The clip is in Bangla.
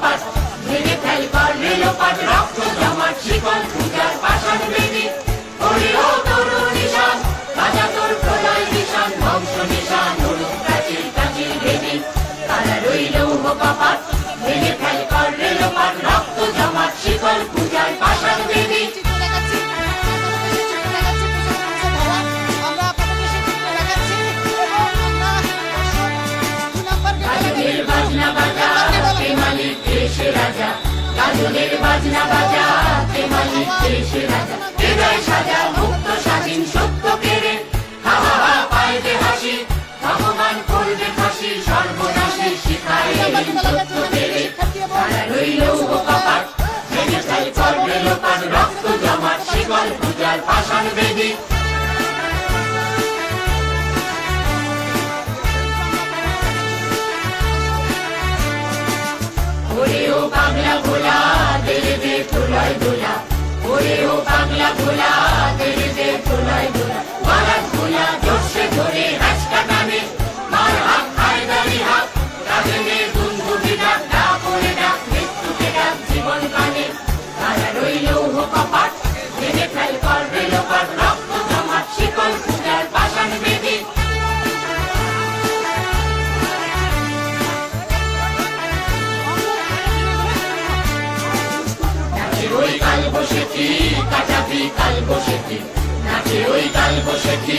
কপাট ভেঙে ফেল কর রেলোপাট রক্ত জমাট, শিকল পূজার পাষাণ বেদি। ওরে ও তরু নিশান বাজা তোর প্রলয় নিশান বংশ নিশান অরূপ প্রাচীর প্রাচীর বেদি। তারা রইল কপাট গাজনের বাজনা বাজা, কে মালিক দেশে রাজা হৃদয় সাজা, মুক্ত, স্বাধীন, সত্য কেড়ে হা হা হা, পাইবে হাসি, ভগবান করবে ফাঁসি, সর্বনাশী শিখায় সত্য কেড়ে রইল কপাট ভেঙে ফেল করবে লোপাট, রক্ত জমাট, শিকল পূজার পাষাণ বেদী। দেরে ধুলা ওরে ও পাগলা ভোলা দেরে দে তোলায় দোলা কাল বসেছি কাটাবি কাল বসেছি নাচে ওই কাল বসেছি কাটাবি